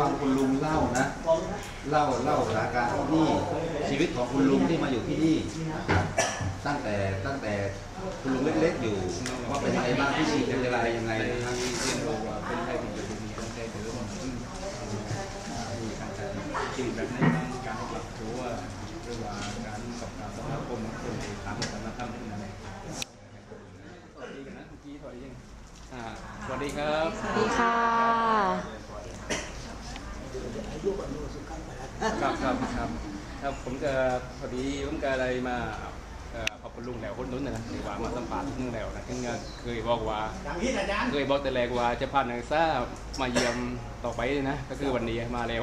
ฟังคุณลุงเล่านะ เล่าเล่าสถานการณ์ที่นี่ชีวิตของคุณลุงที่มาอยู่ที่นี่นะครับตั้งแต่ตั้งแต่คุณลุงเล็กๆอยู่ว่าเป็นยังไงบ้างที่ชีวิตเป็นอะไรยังไงนะครับเรียนรู้ว่าเป็นไทยที่จะมีตั้งใจถือว่าซึ่งมีการจัดชีวิตแบบในทางการปรับตัวหรือว่าการกับการสมาคมของคนในทางวัฒนธรรมที่นั่นเองสวัสดีกันนะเมื่อกี้สวัสดียังอ่าสวัสดีครับ สวัสดีค่ะ ครับครับครับครับผมก็พอดีผมก็อะไรมาเอ่อขอบคุณลุงแล้วคนนู้นนะหรือว่ามาสัมภาษณ์นึงแล้วนะซึ่งเคยบอกว่าเคยบอกแต่แรกว่าจะพานักศึกษามาเยี่ยมต่อไปนะ ก็คือวันนี้มาแล้ว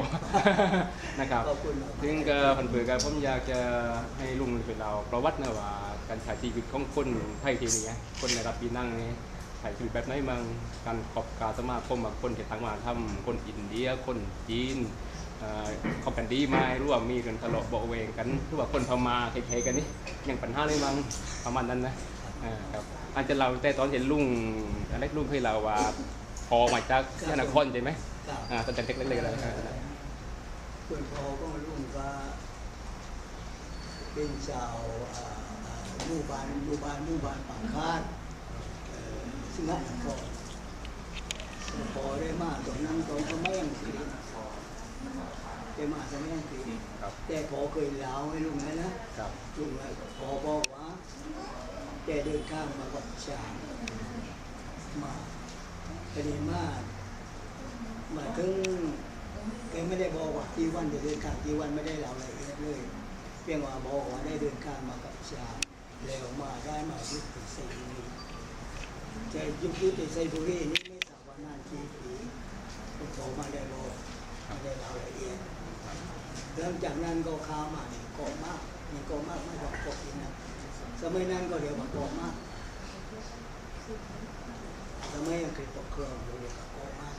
นะครับ ขอบคุณซึ่งก็พันเบือกันผมอยากจะให้ลุงเป็นเราประวัตินะว่าการใช้ชีวิตของคนไทยทีนี้คนในรับปีนั่งนี่ใช้ชีวิตแบบไหนมั่งการขอบการสมาคมกับคนที่ทางมาทำคนอินเดียคนจีน เอ่อเขอบกันดีไหมหรือว่ามีกันทะเลาะเบาะแวงกันหรือว่าคนพม่าเคยๆกันนี่ยังปัญหาเลยมั้งประมาณนั้นนะอ่าครับอาจจะเราแต่ตอนเห็นลุงอะไรลุงเคยเราว่าพอมาจากยานครใช่ไหมครับอ่าตอนเด็กๆเลยอะไรเพื่อนพ่อก็ลุงก็เป็นชาวอ่าอ่าหมู่บ้านหมู่บ้านหมู่บ้านปากคาดเอ่อซึ่งนั่นก็พอได้มาตอนนั้นตอนก็ไม่ยังสี ได้มาตอนไม่ยังสีครับ แต่พอเคยเล่าให้ลุงนะนะครับลุงเลยพอบอกว่าแกเดินข้ามมากับชางมาคดีมาหมายถึงแกไม่ได้บอกว่าที่วันจะเดินข้ามที่วันไม่ได้เล่าอะไรายละเอียดเลยเพียงว่าบอกว่าได้เดินข้ามมากับชางแล้วมาได้มายุติไซบุรีแต่ยุคยุติไซบุรีนี่ไม่ทราบว่านานกี่ปีผมโทรมาได้บอก ไม่ได้เล่าละเอียดหลังจากนั้นก็ข้าวมาเนี่ยเกาะมากมีเกาะมากไม่บอกเกาะอีกนะสมัยนั้นก็เรียกว่าเกาะมากสมัยอังกฤษปกครองเรียกว่าเกาะมาก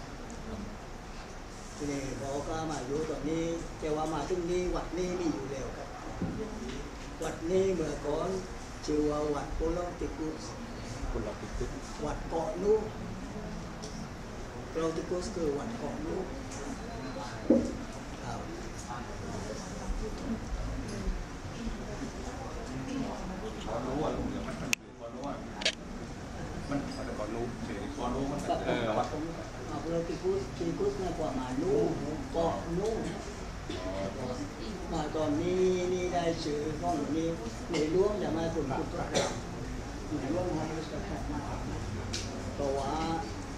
ทีนี้พอก็มาอยู่ตอนนี้แต่ว่ามาถึงนี้วัดนี้มีอยู่แล้วครับ วัดนี้เมื่อก่อนชื่อว่าวัดโปโลติกุสคุณเราติดตึ๊วัดเกาะนูโปโลติกุสคือวัดเกาะนูครับขอรู้ว่าลุงเดี๋ยวมันมันขอรู้ว่ามันมันจะขอรู้เฉยขอรู้มันกับ เออวัดอ่าเราติกุสติกุสเนี่ยกว่ามานู่เกาะนู่มาตอนนี้นี่ได้ชื่อของนี้ในหลวงจะมาคุณคุณตัวเรในหลวงมายุสกัดมาเพราะว่า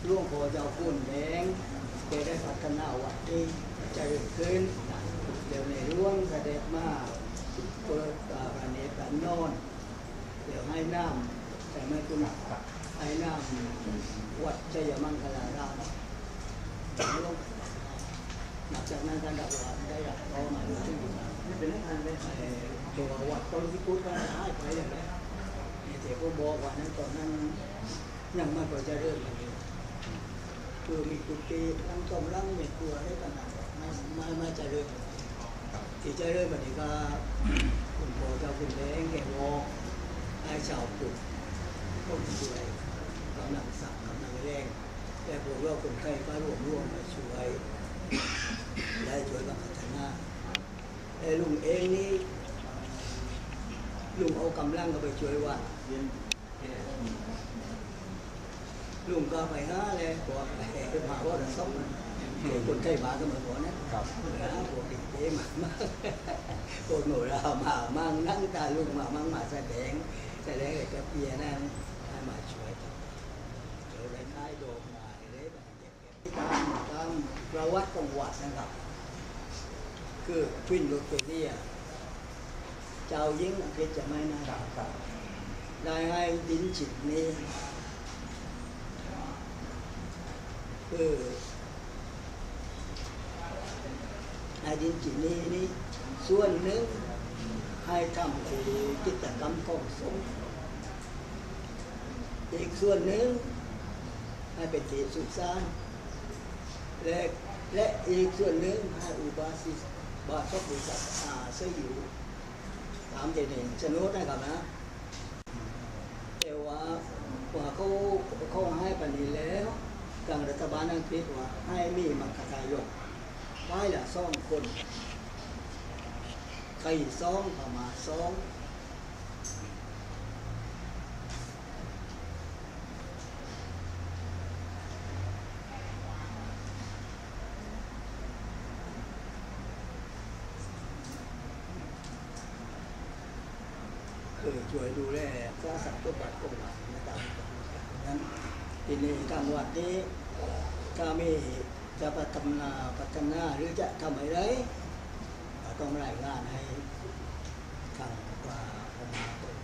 หลวงพ่อเจ้าคุณแดง ฒนาวัดนี้เจะขึ้นเดี๋ยวในหลวงกระเด็จมาเปิดตาพระเนตรพระนอน เดี๋ยวให้น้ำแต่ไม่คุณให้น้ำวัดชัยมังคลารามหลังจากนั้นท่านดับวัดได้รับรอมาที่อยู่ไม่เป็นไรเลยตัววัดตอนที่พูดก็หายไปอย่างนี้นี่เจ้าก็บอกว่านั้นตอนนั้นยังไม่พอจะเริ่มเลย คือมีกุฏิลังต้มลังมีครัวได้ขนาดไม่ไม่ไม่จเริ่มที่จเริ่มแบบนี้ก็คุณพ่อเจ้าคุณแดงแกบอกให้ชาวปลูกต้นช่วยกำลังสั่งกำลังแรงแต่พวกเราคนไข้ก็รวมร่วมมาช่วยได้ช่วยกับพัฒนาแต่ลุงเองนี่ลุงเอากำลังก็ไปช่วยว่า ลุงก็ไปหาเลยบอกไปมาว่าจะซ่อมคนไข้มาก็เหมือนกันนะครับหาพวกเด็กเจ๊มามาพวกหนูเรามามั่งนั่งตาลุงมามั่งมาแสดงแสดงกับเพียนั่นให้มาช่วยกันเดี๋ยวได้ท้ายโดมมาเลยแบบเก็บๆตามตามประวัติของวัดนะครับ คือควินลูเปเรียเจ้าหญิงอังกฤษจะไม่นะได้ให้ดินจิตนี้ คือให้ดินจินี้นี่ส่วนหนึ่งให้ทำคือกิจกรรมของสงฆ์อีกส่วนหนึ่งให้เป็นที่สุขสานและและอีกส่วนหนึ่งให้อุบาสิกบาสกอุบาสอาเสยอยู่ตามเจเนนชนุดนะครับนะ แต่ว่าว่าเขาเขาให้ปานนี้แล้วางรังกฤษว่าให้มีมัคคทายกไม้ละสองคนไก่สองพม่าสองคือช่วยดูแลสร้างสรรค์ตัวบัตรของเรานะครับนั้นทีนี้ทางวัดนี้ ถ้ามีจะพัฒนาพัฒนาหรือจะทำอะไรก็ต้องรายงานให้ทางว่าเขามาก่อน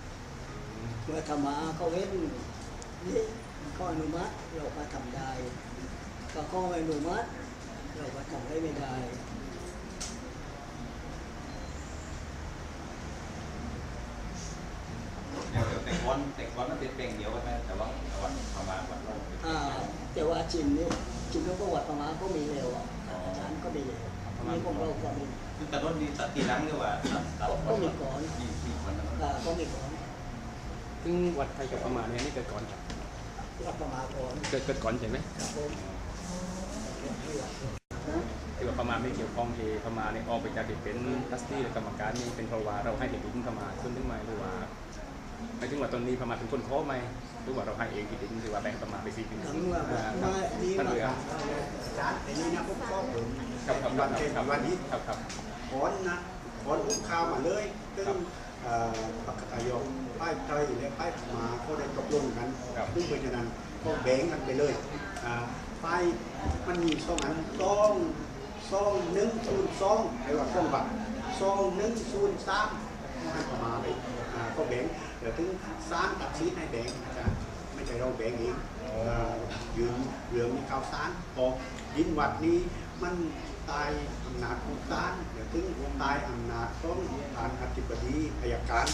เมื่อธรรมาเขาเห็นนี่ข้ออนุมัติเราก็ทำได้ก็ข้อไม่อนุมัติเราก็ทำได้ไม่ได้เดี๋ยวแต่ก้อนแต่ก้อนมันเป็นเป่งเดียวกันไหมแต่ว่าวันประมาณวันโลก อ่า แต่ว่าจินนี่จินเขาก็วัดประมาณก็มีเร็วอะอาจารย์ก็มีเร็วนี่พวกเราก็มีคือกระด้นดีตัดทีหลังหรือว่าตัดตัดก็มีก่อนมีมีคนนะอ่าก็มีก่อนซึ่งวัดไทยกับพม่าเนี่ยนี่เกิดก่อนครับวัดประมาณก่อนเกิดเกิดก่อนใช่ไหมครับผมที่ว่าพม่าไม่เกี่ยวข้องเอพม่าเนี่ยออกไปจากที่เป็นทัสตี้และกรรมการนี่เป็นเพราะว่าเราให้เด็กดินพม่าส่วนหนึงไหมหรือว่า หมายถึงว่าตอนนี้พม่าเป็นคนขอไหมหรือว่าเราให้เองที่ดินหรือว่าแบ่งพม่าไปสี่ปีคำว่าอ่าคมารับนี่ท่านเรือจานแต่นี่นะผมก็ผมครับครับครับครับวันนี้ครับครับขอนนะขอนอุ้มข้าวมาเลยซึ่งอ่อปกติยมป้ายไทยและป้ายพมาเขาได้ตกลงกันซึ่งเพราะฉะนั้นก็แบ่งกันไปเลยอ่าป้ายมันมีสองอันสองสองหนึ่งศูนย์สองไอ้ว่าสองบัตรสองหนึ่งศูนย์สามให้พมาไป อ่าก็แบ่งเดี๋ยวถึงสามตัดสินให้แบ่งอาจารย์ไม่ใช่เราแบ่งเองอ่ายืนเรื่องมีข่าวสารออกดินวัดนี้มันตายอำนาจของศาลเดี๋ยวถึงตายอำนาจของทานอธิบดีอายการ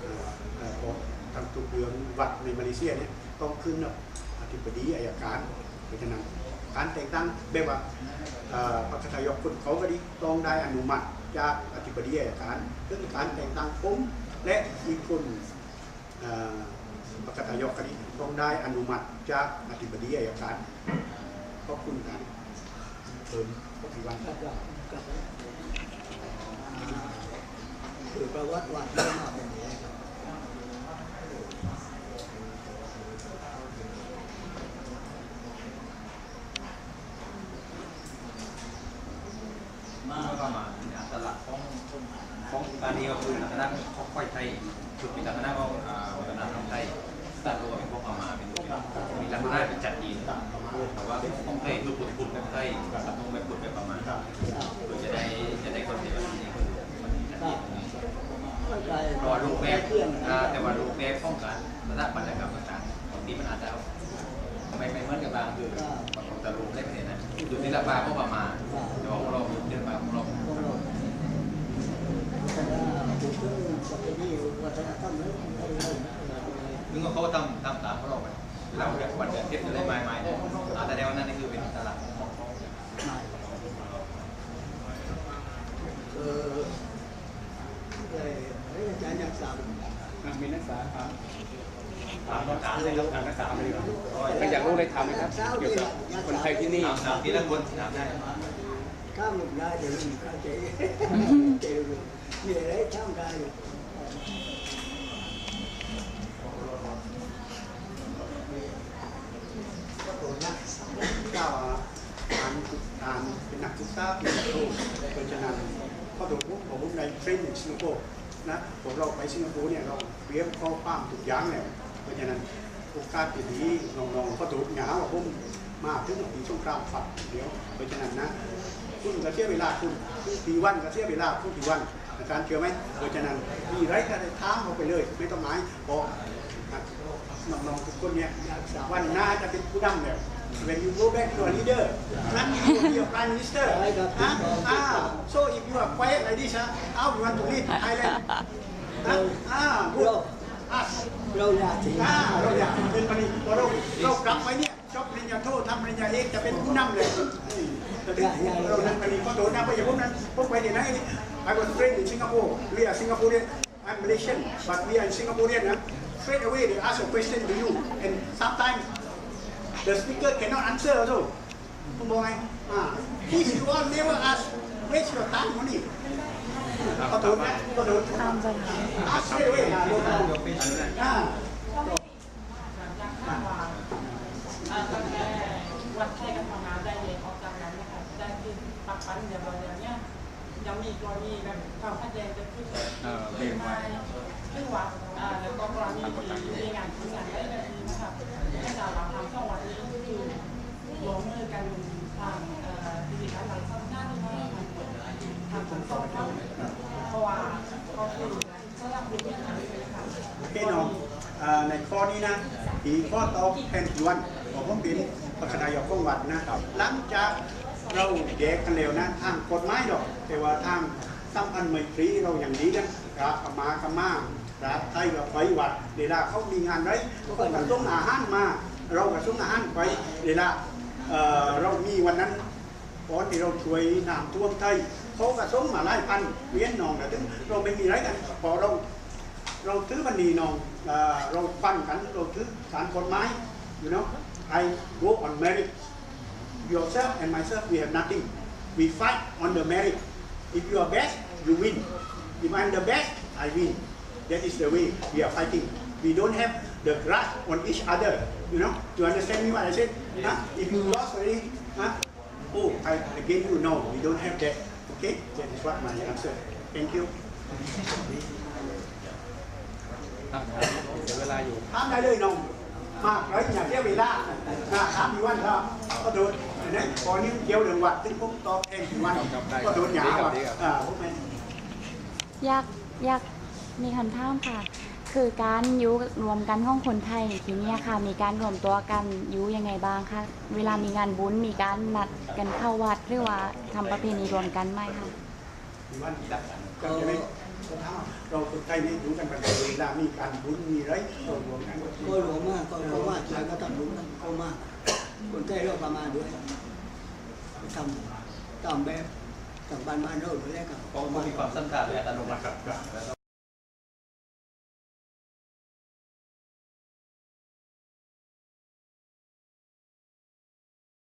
เอ่อเอ่อของทางทุกเรื่องวัดในมาเลเซียเนี่ยต้องขึ้นกับอธิบดีอายการเพราะฉะนั้นการแต่งตั้งแบบว่าเอ่อพระคทายกคนเขาก็ดีต้องได้อนุมัติจากอธิบดีอายการซึ่งการแต่งตั้งผม และอีกคนเอ่อพระคทายกคดีต้องได้อนุมัติจากอธิบดีอายการขอบคุณครับเพิ่มปฏิวัติกับกับกับอ่าคือประวัติวัดเรื่องมาเป็นอย่างนี้ครับ มากประมาณเนี่ยตลาดของของกานีก็คือคณะของไฟไทยชุดมีคณะของวัฒนธรรมไทยตัดตัวเป็นพวกประมาเป็นมีลักษณะเป็นจัดจีนแต่ว่าต้องไทยรูปปุดปุดแบบไทยต้องแบบปุดแบบประมาณเพื่อจะได้จะได้คนเดียวนี้คนมันจัดครัจีนรอรูปแบบแต่ว่ารูปแบบของการสถาปัตยากรรมต่างๆบางทีมันอาจจะไม่ไม่เหมือนกับบางคือบางคนจะรูปได้ไม่ได้นะดูศิลปะบาก็ประมาณเราศิลปะของเรา ของเราแต่ว่าพูดถึงประเพณีวัฒ นึกว่าเขาทำทำตามของเราไปเราเรียกวันเดือนเทปอะไรไม่ไม่อาแต่ในวันนั้นนี่คือเป็นตลาดเอออาจารย์ยังสามมีนักศึกษาครับตามตองการเลยครับทางนักศึกษาเลยครับใครอยากรู้เลยถามเลยครับ เกี่ยวกับคนไทยที่นี่ตามที่ละคนตามได้ข้ามหลุมได้เดี๋ยวมีข้าเจ๊เจ๊ มีอะไรข้ามได้อยู่ก็โดนนะเจ้าอ่านอ่านเป็นนักศึกษาปีโทเพราะฉะนั้นข้อตกลงของผมในเทรนด์สิงคโปร์นะผมเราไปสิงคโปร์เนี่ยเราเตรียมข้อความทุกอย่างเนี่ยเพราะฉะนั้นโอกาสที่ดีน้องๆเขาถูกหงาว่าผมมาถึงปีสงครามฝัดเดียวเพราะฉะนั้นนะคุณก็เสียเวลาคุณปีวันก็เสียเวลาคุณปีวัน อาจารย์เชื่อไหมเพราะฉะนั้นมีไรก็ได้ท้ามเขาไปเลย ไม่ต้องหมายบอกนะน้องๆทุกคนเนี่ยวันหน้าจะเป็นผู้นำแล้ว when you go back to a leader not you will be a prime minister ฮะอ่า so if you are quiet like this ฮะ how you want to lead Thailand ฮะอ่า good อ่าเราอยากที่อ่าเราอยากเป็นปริญญาเราเรากลับไปเนี่ยจบปริญญาโททำปริญญาเอกจะเป็นผู้นำเลยแต่ถึงเรานั้นปริญญาโทนะเพราะอย่างพวกนั้นพวกไปเนี่ยนะ I was trained in Singapore we are Singaporean I'm Malaysian but we are Singaporean นะ straight away they ask a question to you and sometimes the speaker cannot answer also คุณบอยอ่า please you all never ask waste your time money ก็โดนนะก็โดนตามสถาน ask straight away นะโดนอ่าอ่าตั้งแยังมีกรณีแบบความขัดแย้งเกิดขึ้นเออเรียกว่าซึ่งวัดอ่าแล้วก็กรณีที่มีงานคุยงานได้แบบนี้นะคะให้สาวเราทำสองวันนี้คือรวมมือกันทางเอ่อดิจิทัลหลังซ่อมหน้าที่มาทำทำสองเข้าเพราะว่าเขาคือสำหรับผู้ที่ทำเลยนะคะโอเคน้องอ่าในข้อนี้นะอีข้อต่อแทนทีวันของผมเป็นประธานนายกของวัดนะหลังจาก เราแยกกันแล้วนะทางกฎหมายดอก แต่ว่าทางสัมพันธ์ไมตรีเราอย่างดีกันครับมากมาครับไทยกับไปวัดเวลาเขามีงานไรเขาก็ส่งอาหารมา เราก็ส่งอาหารไปเวลาเอ่อเรามีวันนั้นตอนที่เราช่วยน้ำท่วมไทยเขาก็ส่งมาไล่พันเวียนนองแต่ถึงเราไม่มีไรกันพอเราเราถือมันดีนองเอ่อเราฟันกันเราถือสารกฎหมาย you know I go on merit yourself and myself we have nothing we fight on the merit if you are best you win if I'm the best I win that is the way we are fighting we don't have the grudge on each other you know you understand me what I said huh? if you lost already huh? oh I again you know we don't have that okay that is what my answer thank you ครับเสียเวลาอยู่ ถามได้เลยน้องมากเลยอย่าเสียเวลานะถามพี่วันครับก็โดน นะพอนี้เกี่ยวเรื่องวัดซึ่งผมตอบแทนพี่วันครับได้ก็โดนหยาดีครับว่าดีครับอ่าผมเป็นอยากอยากมีคำถามค่ะ คือการอยุรวมกันของคนไทยในทีเนี้ยค่ะ มีการรวมตัวกันอยุยังไงบ้างคะเวลามีงานบุญมีการนัดกันเข้าวัดหรือว่าทำประเพณีรวมกันไหมคะพี่วันดับก็จะไม่ก็ถามว่าเราคนไทยนี่รู้กันประจำเวลามีการบุญมีอะไรเรารวมกันก็หลวงมากก็ก็ว่าใจก็ทำบุญกันก็มาก คนใกล้เราประมาณด้วยทำตามแบบจากบ้านบ้านเราด้วยแล้วกันเพราะมันมีความสำคัญและอัตโนมัติครับ